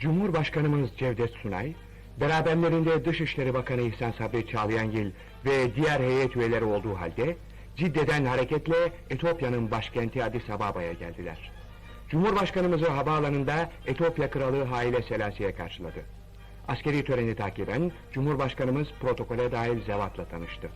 Cumhurbaşkanımız Cevdet Sunay, beraberlerinde Dışişleri Bakanı İhsan Sabri Çağlayangil ve diğer heyet üyeleri olduğu halde, Cidde'den hareketle Etiyopya'nın başkenti Addis Ababa'ya geldiler. Cumhurbaşkanımızı havaalanında Etiyopya Kralı Haile Selassi'ye karşıladı. Askeri töreni takiben Cumhurbaşkanımız protokole dahil zevatla tanıştı.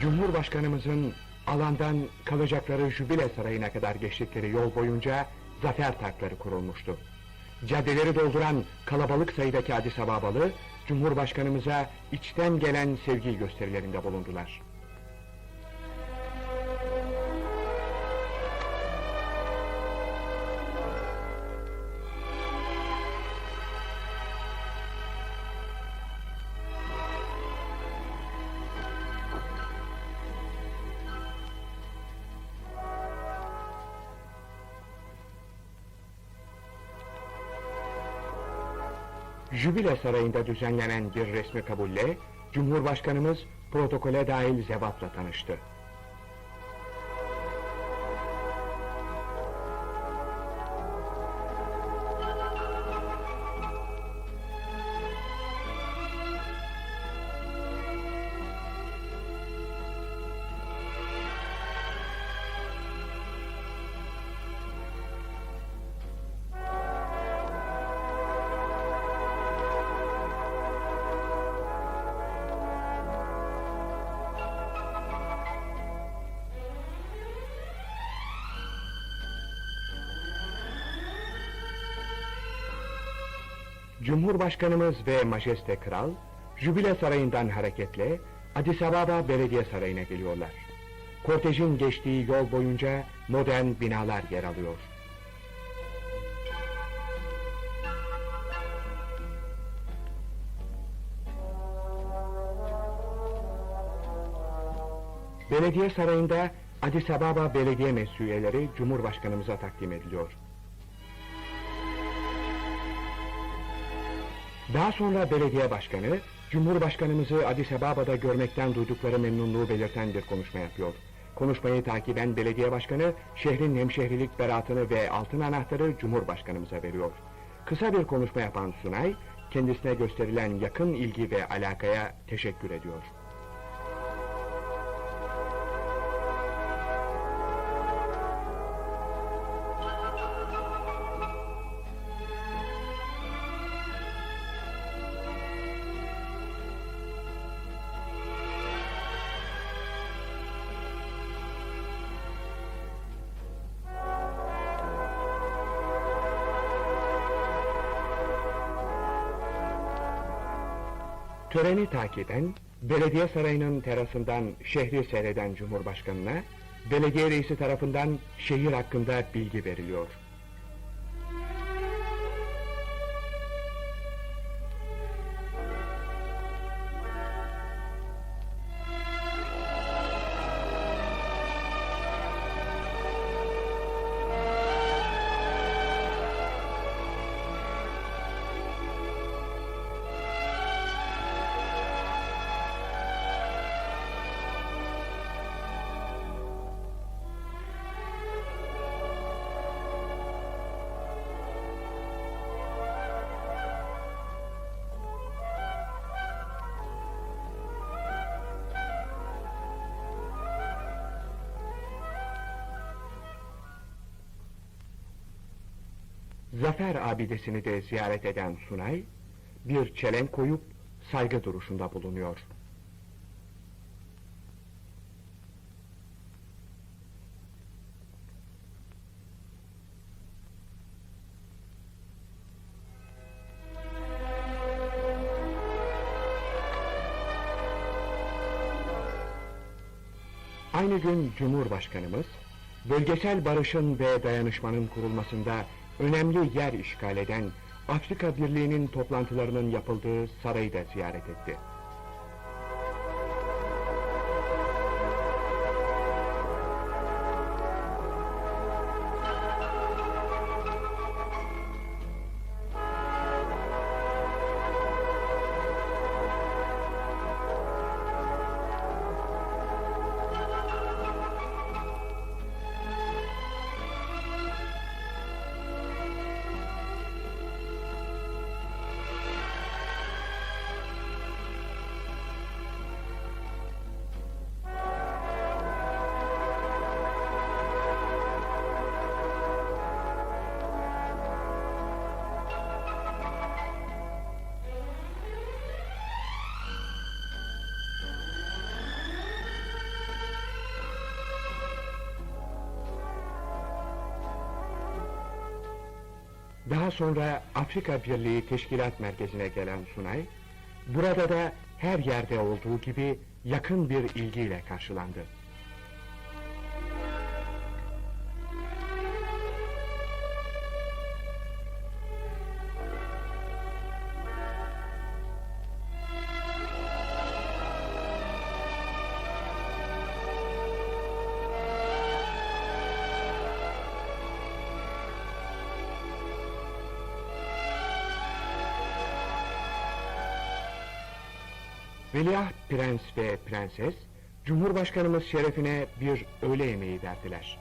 Cumhurbaşkanımızın alandan kalacakları Jübile Sarayı'na kadar geçtikleri yol boyunca zafer takları kurulmuştu. Caddeleri dolduran kalabalık sayıdaki Addis Ababalı, Cumhurbaşkanımıza içten gelen sevgi gösterilerinde bulundular. Jübile Sarayı'nda düzenlenen bir resmi kabulle, Cumhurbaşkanımız protokole dahil zevatla tanıştı. Cumhurbaşkanımız ve Majeste Kral, Jübile Sarayı'ndan hareketle Addis Ababa Belediye Sarayı'na geliyorlar. Kortejin geçtiği yol boyunca modern binalar yer alıyor. Belediye Sarayı'nda Addis Ababa Belediye Mesuyeleri Cumhurbaşkanımıza takdim ediliyor. Daha sonra belediye başkanı, Cumhurbaşkanımızı Addis Ababa'da görmekten duydukları memnunluğu belirten bir konuşma yapıyor. Konuşmayı takiben belediye başkanı, şehrin hemşehrilik beratını ve altın anahtarı Cumhurbaşkanımıza veriyor. Kısa bir konuşma yapan Sunay, kendisine gösterilen yakın ilgi ve alakaya teşekkür ediyor. Töreni takiben belediye sarayının terasından şehri seyreden Cumhurbaşkanına belediye reisi tarafından şehir hakkında bilgi veriliyor. Zafer abidesini de ziyaret eden Sunay, bir çelenk koyup saygı duruşunda bulunuyor. Aynı gün Cumhurbaşkanımız, bölgesel barışın ve dayanışmanın kurulmasında önemli yer işgal eden Afrika Birliği'nin toplantılarının yapıldığı sarayı da ziyaret etti. Daha sonra Afrika Birliği Teşkilat Merkezi'ne gelen Sunay, burada da her yerde olduğu gibi yakın bir ilgiyle karşılandı. Veliaht Prens ve Prenses, Cumhurbaşkanımız şerefine bir öğle yemeği verdiler.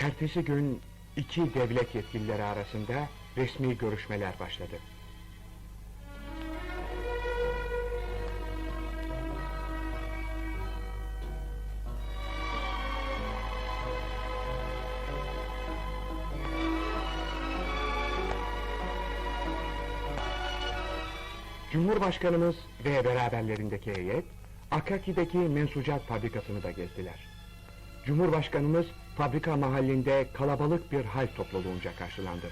Ertesi gün iki devlet yetkilileri arasında resmi görüşmeler başladı. Cumhurbaşkanımız ve beraberlerindeki heyet, Akaki'deki mensucat fabrikasını da gezdiler. Cumhurbaşkanımız fabrika mahallinde kalabalık bir hal topluluğunca karşılandı.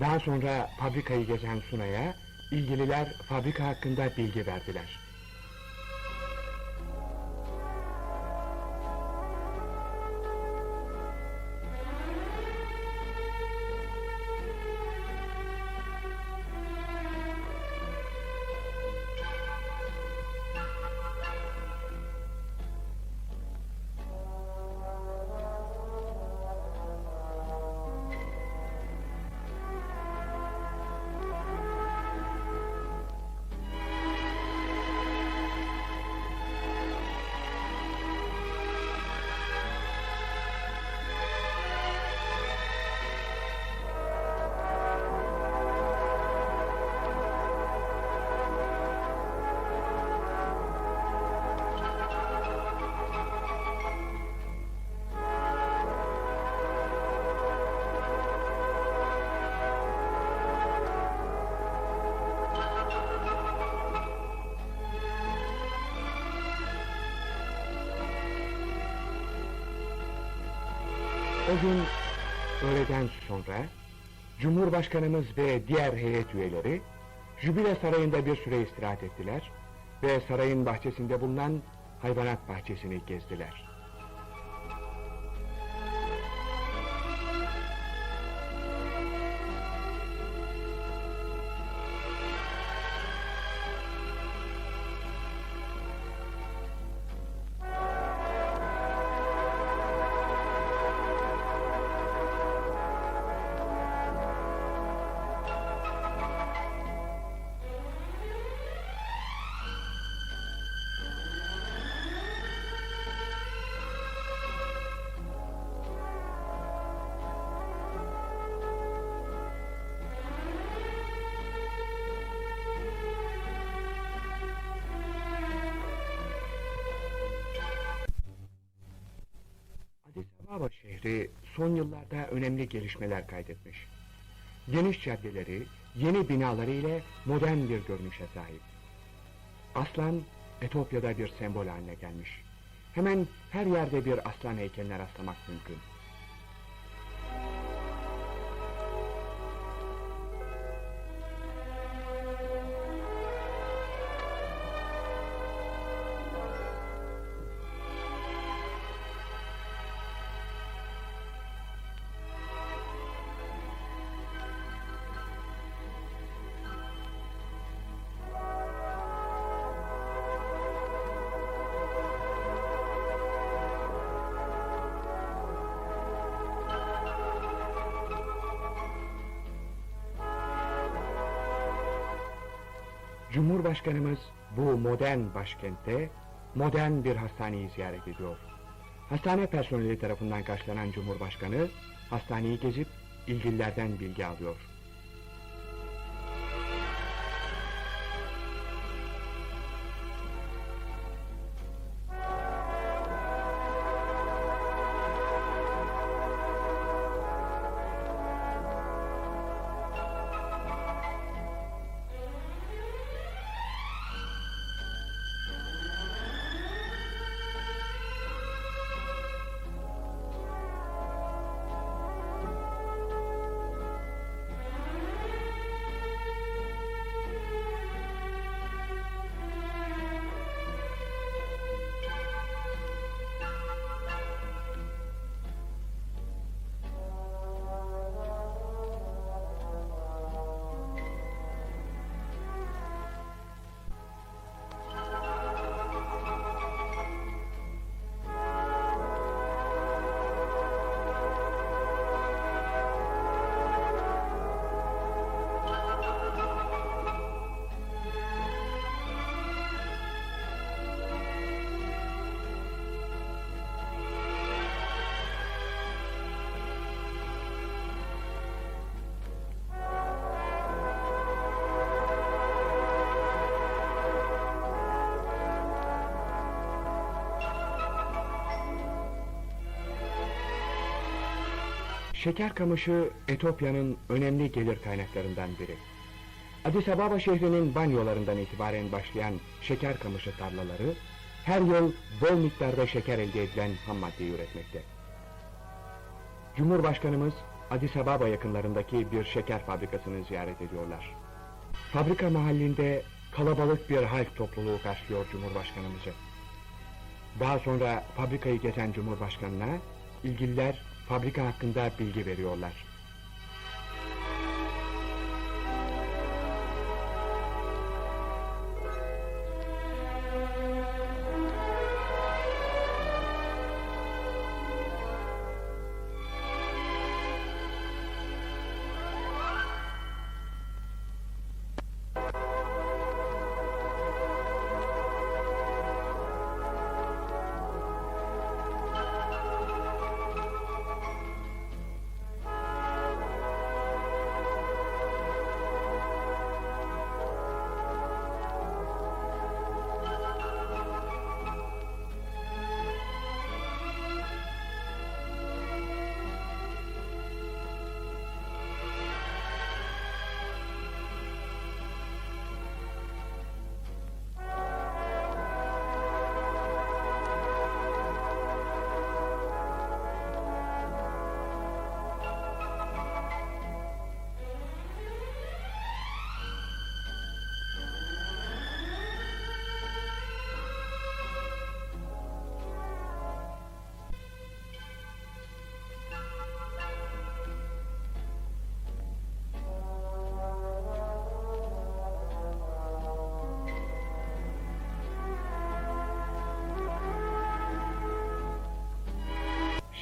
Daha sonra fabrikayı gezen Sunay'a ilgililer fabrika hakkında bilgi verdiler. O gün öğleden sonra Cumhurbaşkanımız ve diğer heyet üyeleri Jübile Sarayı'nda bir süre istirahat ettiler ve sarayın bahçesinde bulunan hayvanat bahçesini gezdiler. Şehri son yıllarda önemli gelişmeler kaydetmiş. Geniş caddeleri, yeni binaları ile modern bir görünüşe sahip. Aslan, Etopya'da bir sembol haline gelmiş. Hemen her yerde bir aslan heykeline rastlamak mümkün. Cumhurbaşkanımız bu modern başkentte modern bir hastaneyi ziyaret ediyor. Hastane personeli tarafından karşılanan Cumhurbaşkanı hastaneyi gezip ilgililerden bilgi alıyor. Şeker kamışı Etopya'nın önemli gelir kaynaklarından biri. Addis Ababa şehrinin banyolarından itibaren başlayan şeker kamışı tarlaları her yıl bol miktarda şeker elde edilen ham maddeyi üretmekte. Cumhurbaşkanımız Addis Ababa yakınlarındaki bir şeker fabrikasını ziyaret ediyorlar. Fabrika mahallinde kalabalık bir halk topluluğu karşılıyor Cumhurbaşkanımızı. Daha sonra fabrikayı gezen Cumhurbaşkanına ilgililer fabrika hakkında bilgi veriyorlar.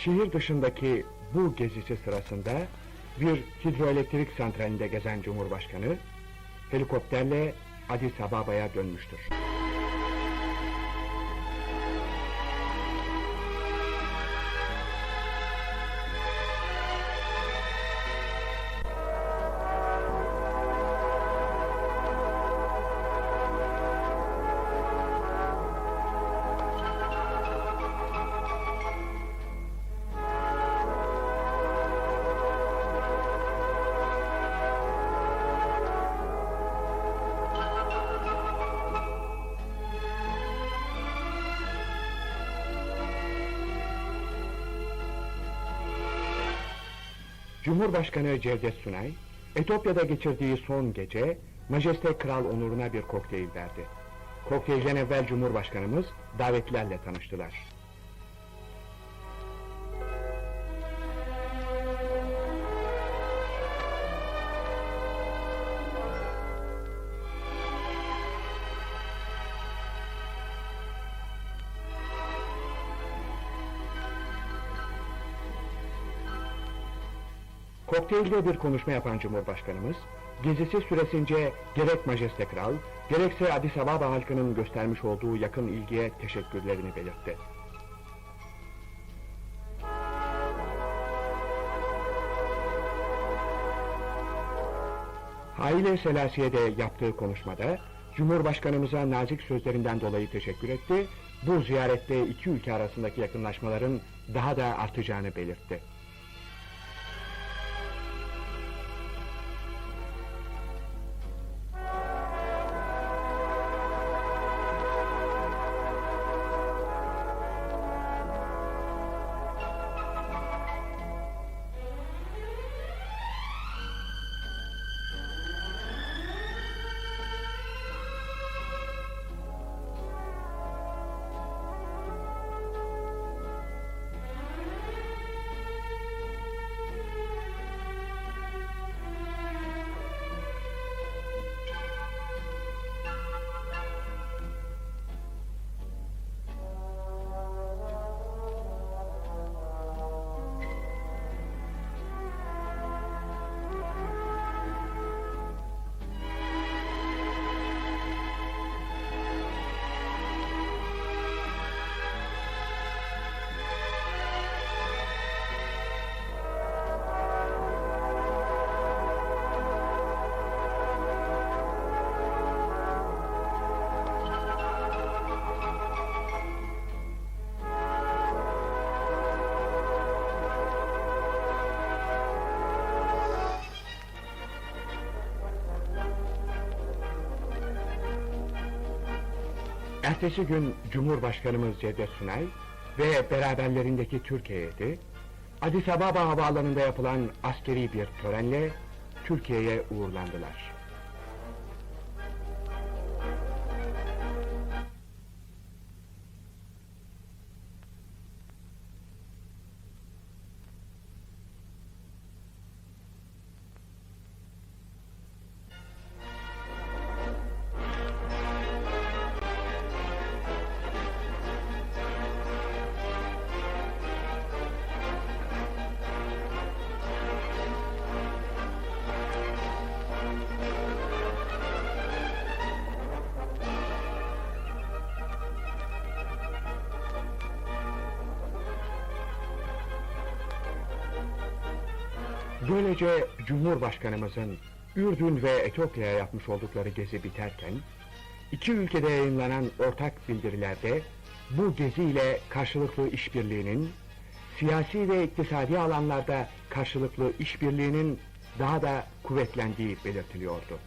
Şehir dışındaki bu gezisi sırasında bir hidroelektrik santralinde gezen Cumhurbaşkanı helikopterle Addis Ababa'ya dönmüştür. Cumhurbaşkanı Cevdet Sunay, Etopya'da geçirdiği son gece, Majeste Kral onuruna bir kokteyl verdi. Kokteylden evvel Cumhurbaşkanımız davetlilerle tanıştılar. Kokteylde bir konuşma yapan Cumhurbaşkanımız, gezisi süresince gerek Majeste Kral, gerekse Addis Ababa halkının göstermiş olduğu yakın ilgiye teşekkürlerini belirtti. Haile Selasiye'de yaptığı konuşmada, Cumhurbaşkanımıza nazik sözlerinden dolayı teşekkür etti, bu ziyarette iki ülke arasındaki yakınlaşmaların daha da artacağını belirtti. Ertesi gün Cumhurbaşkanımız Cevdet Sunay ve beraberlerindeki Türk heyeti, Addis Ababa havaalanında yapılan askeri bir törenle Türkiye'ye uğurlandılar. Böylece Cumhurbaşkanımızın Ürdün ve Etiyopya'ya yapmış oldukları gezi biterken, iki ülkede yayınlanan ortak bildirilerde bu geziyle karşılıklı işbirliğinin, siyasi ve iktisadi alanlarda karşılıklı işbirliğinin daha da kuvvetlendiği belirtiliyordu.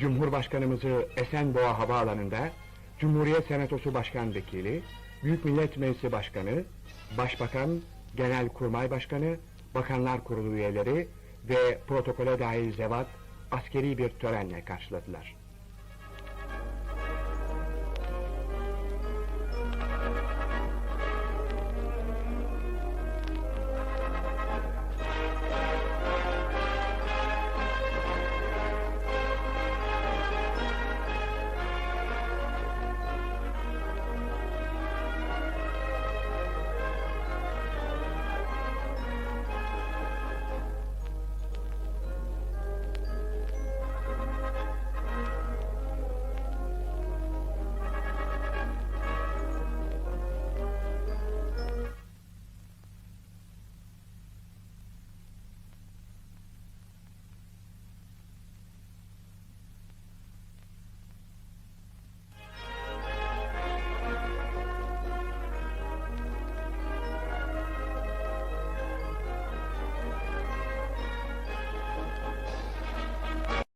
Cumhurbaşkanımızı Esenboğa Havaalanı'nda Cumhuriyet Senatosu Başkan Vekili, Büyük Millet Meclisi Başkanı, Başbakan, Genelkurmay Başkanı, Bakanlar Kurulu üyeleri ve protokole dahil zevat askeri bir törenle karşıladılar.